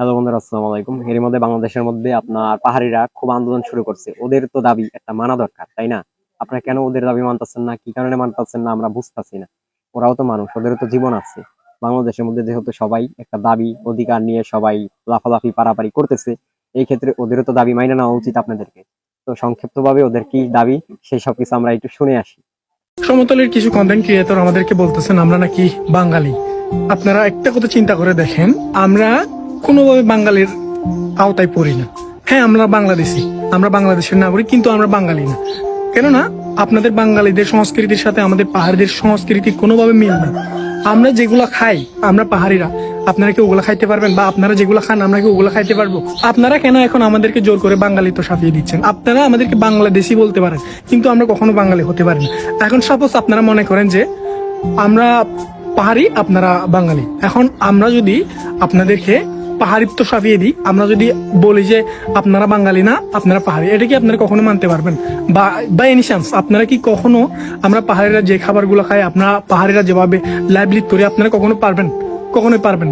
Hello বন্ধুরা, আসসালামু আলাইকুম। এর মধ্যে বাংলাদেশের মধ্যে আপনার পাহাড়িরা খুব আন্দোলন শুরু করছে। ওদের তো দাবি একটা মানা দরকার, তাই না? আপনারা কেন ওদের দাবি মানতেছেন না? কি কারণে মানতেছেন না? আমরা বুঝতেছি না। ওরাও তো মানুষ, ওদেরও তো জীবন আছে। বাংলাদেশের মধ্যে যেহেতু সবাই একটা দাবি, অধিকার নিয়ে সবাই লাফালাফি, পারাপারি করতেছে, এই ক্ষেত্রে ওদেরও তো দাবি মাইনে নেওয়া উচিত আপনাদেরকে। তো সংক্ষিপ্তভাবে ওদের কি দাবি? সেই সব কিছু আমরা একটু শুনে আসি। সমতলের কিছু কন্টেন্ট ক্রিয়েটর আমাদেরকে বলতেছেন, আমরা নাকি বাঙালি। আপনারা একটা কথা চিন্তা করে দেখেন, আমরা কোনোভাবে বাঙালির আওতায় পড়ি না। হ্যাঁ আমরা বাংলাদেশি, আমরা বাংলাদেশের নাগরিক, কিন্তু আমরা বাঙালি না। কেননা, আপনাদের বাঙালিদের সংস্কৃতির সাথে আমাদের পাহাড়িদের সংস্কৃতি কোনোভাবে মিল না। আমরা যেগুলো খাই, আমরা পাহাড়িরা, আপনারা কি ওগুলা খাইতে পারবেন? বা আপনারা যেগুলো খান, আমরা কি ওগুলো খাইতে পারব? আপনারা কেন এখন আমাদেরকে জোর করে বাঙালি তো সাফিয়ে দিচ্ছেন? আপনারা আমাদেরকে বাংলাদেশি বলতে পারেন, কিন্তু আমরা কখনো বাঙালি হতে পারি না। এখন সাপোজ আপনারা মনে করেন যে, আমরা পাহাড়ি, আপনারা বাঙালি। এখন আমরা যদি আপনাদেরকে পাহাড়িত্ব সাফিয়ে দিই। আমরা যদি বলি যে আপনারা বাঙালি না, আপনারা পাহাড়ি। এটা কি আপনারা কখনো মানতে পারবেন? বা এনি চান্স আপনারা কি কখনো আমরা পাহাড়িরা যে খাবারগুলো খাই, আপনারা পাহাড়িরা যেভাবে লাইভলিড করি, আপনারা কখনো পারবেন? কখনোই পারবেন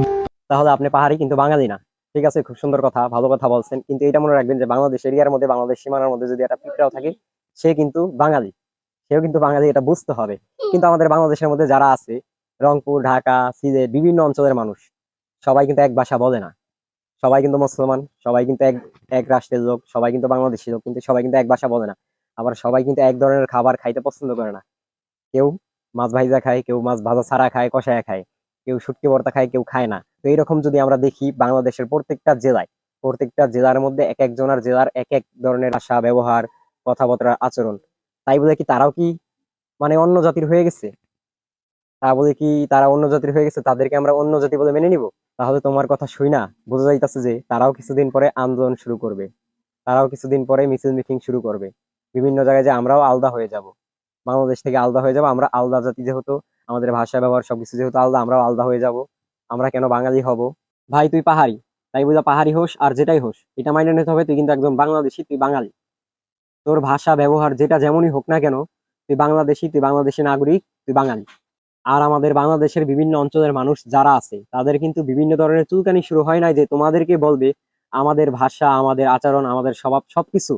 তাহলে আপনি পাহাড়ি কিন্তু বাঙালি না। ঠিক আছে, খুব সুন্দর কথা, ভালো কথা বলছেন। কিন্তু এটা মনে রাখবেন যে বাংলাদেশ এরিয়ার মধ্যে, বাংলাদেশ সীমানার মধ্যে যদি একটা পিঁপড়াও থাকে, সে কিন্তু বাঙালি। সেও কিন্তু বাঙালি, এটা বুঝতে হবে। কিন্তু আমাদের বাংলাদেশের মধ্যে যারা আছে, রংপুর, ঢাকা, সিলেট, বিভিন্ন অঞ্চলের মানুষ, সবাই কিন্তু এক ভাষা বলে না। সবাই কিন্তু মুসলমান, সবাই কিন্তু এক এক রাষ্ট্রের লোক, সবাই কিন্তু বাংলাদেশি লোক, কিন্তু সবাই কিন্তু এক ভাষা বলে না। আবার সবাই কিন্তু এক ধরনের খাবার খাইতে পছন্দ করে না। কেউ মাছ ভাইজা খায়, কেউ মাছ ভাজা ছাড়া খায়, কষায় খায়, কেউ শুটকি ভর্তা খায়, কেউ খায় না। তো এইরকম যদি আমরা দেখি, বাংলাদেশের প্রত্যেকটা জেলায়, প্রত্যেকটা জেলার মধ্যে এক একজনের জেলার এক এক ধরনের ভাষা, ব্যবহার কথাবার্তা আচরণ, তাই বলে কি তারাও কি মানে অন্য জাতির হয়ে গেছে? তা বলে কি, তারা অন্য জাতির হয়ে গেছে, তাদেরকে আমরা অন্য জাতি বলে মেনে নিব? তাহলে তোমার কথা শুই না। বোঝা যাইতেছে যে তারাও কিছুদিন পরে আন্দোলন শুরু করবে। তারাও কিছুদিন পরে মিছিল মিটিং শুরু করবে। বিভিন্ন জায়গায় যে আমরাও আলাদা হয়ে যাব। বাংলাদেশ থেকে আলাদা হয়ে যাব। আমরা আলাদা জাতি যেহেতু, আমাদের ভাষা, ব্যবহার সবকিছু যেহেতু আলাদা, আমরাও আলাদা হয়ে যাব। আমরা কেন বাঙালি হব? ভাই, তুই পাহাড়ি। তাই বলে পাহাড়ি হোস আর যেটাই হোস, এটা মাইনে নিতে হবে। তুই কিন্তু একদম বাংলাদেশি, তুই বাঙালি। তোর ভাষা, ব্যবহার যেটা যেমনই হোক না কেন, তুই বাংলাদেশি তুই বাংলাদেশি নাগরিক, তুই বাঙালি। আর আমাদের বাংলাদেশের বিভিন্ন অঞ্চলের মানুষ যারা আছে, তাদের কিন্তু বিভিন্ন ধরনের চুলকানি শুরু হয় না যে তোমাদেরকে বলবে আমাদের ভাষা, আমাদের আচরণ, আমাদের স্বভাব সবকিছু,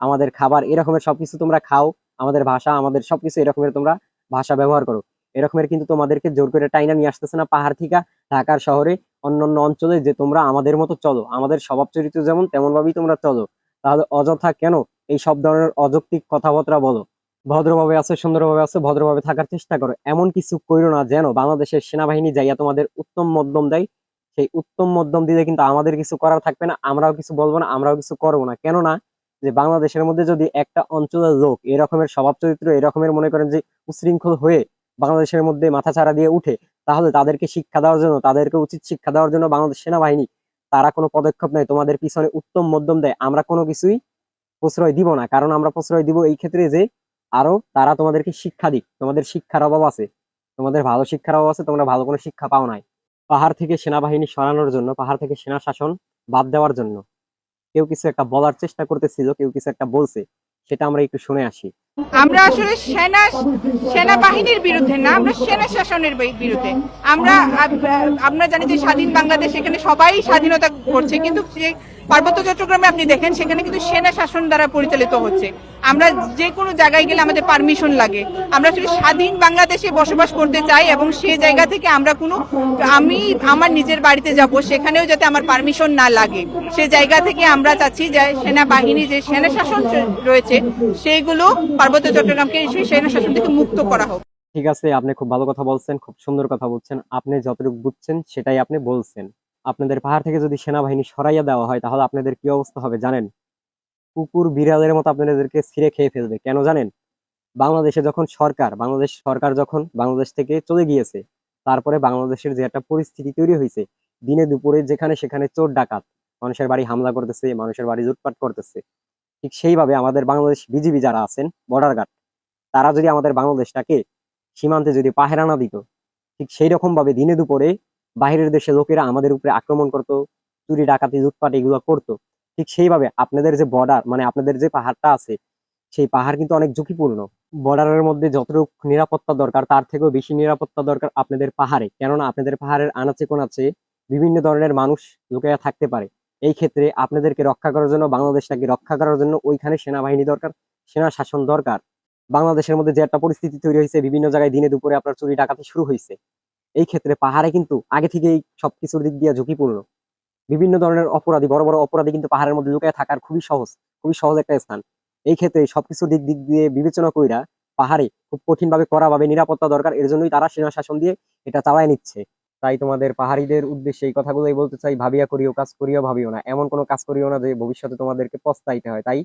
আমাদের খাবার এরকমের সবকিছু তোমরা খাও, আমাদের ভাষা, আমাদের সবকিছু এরকমের তোমরা ভাষা ব্যবহার করো। এরকমের কিন্তু তোমাদেরকে জোর করে টাইনা নিয়ে আসতেছে না পাহাড় থেকে ঢাকার শহরে অন্যান্য অঞ্চলে যে তোমরা আমাদের মতো চলো, আমাদের স্বভাব চরিত্র যেমন তেমন ভাবেই তোমরা চলো। তাহলে অযথা কেন এই সব ধরনের অযৌক্তিক কথাবার্তা বলো? ভদ্রভাবে আছে, সুন্দরভাবে আছে, ভদ্রভাবে থাকার চেষ্টা করো। এমন কিছু কইরো না যেন বাংলাদেশের সেনাবাহিনী যাইয়া তোমাদের উত্তম মধ্যম দেয়। সেই উত্তম মধ্যম দিলে কিন্তু আমাদের কিছু করার থাকবে না, আমরাও কিছু বলব না, আমরাও কিছু করব না। কেননা যে বাংলাদেশের মধ্যে যদি একটা অঞ্চলের লোক এরকমের স্বভাব চরিত্র এরকমের মনে করেন যে উশৃঙ্খল হয়ে বাংলাদেশের মধ্যে মাথা ছাড়া দিয়ে উঠে, তাহলে তাদেরকে শিক্ষা দেওয়ার জন্য, তাদেরকে উচিত শিক্ষা দেওয়ার জন্য বাংলাদেশ সেনাবাহিনী, তারা কোনো পদক্ষেপ নেয়, তোমাদের পিছনে উত্তম মধ্যম দেয়। আমরা কোনো কিছুই প্রশ্রয় দিব না, কারণ আমরা প্রশ্রয় দিব এই ক্ষেত্রে যে আরও তারা তোমাদেরকে শিক্ষা দিক। তোমাদের শিক্ষার অভাব আছে, তোমাদের ভালো শিক্ষার অভাব আছে, তোমরা ভালো কোনো শিক্ষা পাও নাই। পাহাড় থেকে সেনাবাহিনী সরানোর জন্য, পাহাড় থেকে সেনা শাসন বাদ দেওয়ার জন্য। কেউ কিছু একটা বলার চেষ্টা করতেছিল, কেউ কিছু একটা বলছে, সেটা আমরা একটু শুনে আসি। আমরা আসলে সেনা সেনাবাহিনীর বিরুদ্ধে না, আমরা সেনা শাসনের বিরুদ্ধে। আমরা আমরা জানি যে স্বাধীন বাংলাদেশ এখানে সবাই স্বাধীনতা করছে, কিন্তু পার্বত্য চট্টগ্রামে আপনি দেখেন, সেখানে কিন্তু সেনা শাসন দ্বারা পরিচালিত হচ্ছে। আমরা যে কোনো জায়গায় গেলে আমাদের পারমিশন লাগে। আমরা আসলে স্বাধীন বাংলাদেশে বসবাস করতে চাই এবং সেই জায়গা থেকে আমরা কোনো আমি আমার নিজের বাড়িতে যাব, সেখানেও যাতে আমার পারমিশন না লাগে। সে জায়গা থেকে আমরা চাচ্ছি যে সেনাবাহিনী যে সেনা শাসন রয়েছে সেইগুলো পার্বত্য চট্টগ্রামকে সেনা শাসন থেকে মুক্ত করা হোক। ঠিক আছে, আপনি খুব ভালো কথা বলছেন, খুব সুন্দর কথা বলছেন। আপনি যতটুকু বুঝছেন, সেটাই আপনি বলছেন। আপনাদের পাহাড় থেকে যদি সেনাবাহিনী সরাইয়া দেওয়া হয়, তাহলে আপনাদের কি অবস্থা হবে জানেন? কুকুর বিড়ালের মতো আপনাদেরকে ছিঁড়ে খেয়ে ফেলবে, কেন জানেন? বাংলাদেশে যখন সরকার, বাংলাদেশ সরকার যখন বাংলাদেশ থেকে চলে গিয়েছে, তারপরে বাংলাদেশের যে একটা পরিস্থিতি তৈরি হয়েছে, দিনে দুপুরে যেখানে সেখানে চোর ডাকাত, মানুষের বাড়ি হামলা করতেছে, মানুষের বাড়ি লুটপাট করতেছে ঠিক সেইভাবে আমাদের বাংলাদেশ বিজিবি যারা আছেন বর্ডার গার্ড তারা যদি আমাদের বাংলাদেশটাকে সীমান্তে যদি পাহেরা না দিত, ঠিক সেই রকম ভাবে দিনে দুপুরে বাইরের দেশে লোকেরা আমাদের উপরে আক্রমণ করতো, চুরি, ডাকাতি, লুটপাট এগুলো করতো, ঠিক সেইভাবে আপনাদের যে বর্ডার মানে আপনাদের যে পাহাড়টা আছে, সেই পাহাড় কিন্তু অনেক ঝুঁকিপূর্ণ। বর্ডারের মধ্যে যতটুকু নিরাপত্তা দরকার, তার থেকেও বেশি নিরাপত্তা দরকার আপনাদের পাহাড়ে। কেননা আপনাদের পাহাড়ের আনাচে কোনাচে বিভিন্ন ধরনের মানুষ লুকিয়ে থাকতে পারে। এই ক্ষেত্রে আপনাদেরকে রক্ষা করার জন্য, বাংলাদেশটাকে রক্ষা করার জন্য ওইখানে সেনাবাহিনী দরকার, সেনা শাসন দরকার। বাংলাদেশের মধ্যে যে একটা পরিস্থিতি তৈরি হয়েছে, বিভিন্ন জায়গায় দিনে দুপুরে আপনার চুরি ডাকাতি শুরু হয়েছে। এই ক্ষেত্রে পাহাড়ে কিন্তু আগে থেকেই সবকিছুর দিক দিয়ে ঝুঁকিপূর্ণ। বিভিন্ন ধরনের অপরাধী, বড় বড় অপরাধী কিন্তু পাহাড়ের মধ্যে লুকিয়ে থাকার খুবই সহজ খুবই সহজ একটা স্থান। এই ক্ষেত্রে সবকিছু দিক দিক দিয়ে বিবেচনা কইরা পাহাড়ে খুব কঠিন ভাবে করা ভাবে নিরাপত্তা দরকার, এর জন্যই তারা সেনা শাসন দিয়ে এটা চালায় নিচ্ছে। তাই তোমাদের পাহাড়িদের উদ্দেশ্যে এই কথাগুলোই বলতে চাই, ভাবিয়া করিও, কাজ করিও, ভাবিও না। এমন কোনো কাজ করিও না যে ভবিষ্যতে তোমাদেরকে পস্তাইতে হয়। তাই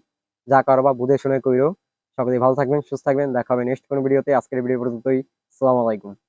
যা করবা বুঝে শুনে করিও। সকলে ভালো থাকবেন, সুস্থ থাকবেন। দেখা হবে নেক্সট কোনো ভিডিওতে আজকের ভিডিও পর্যন্তই। আলাইকুম।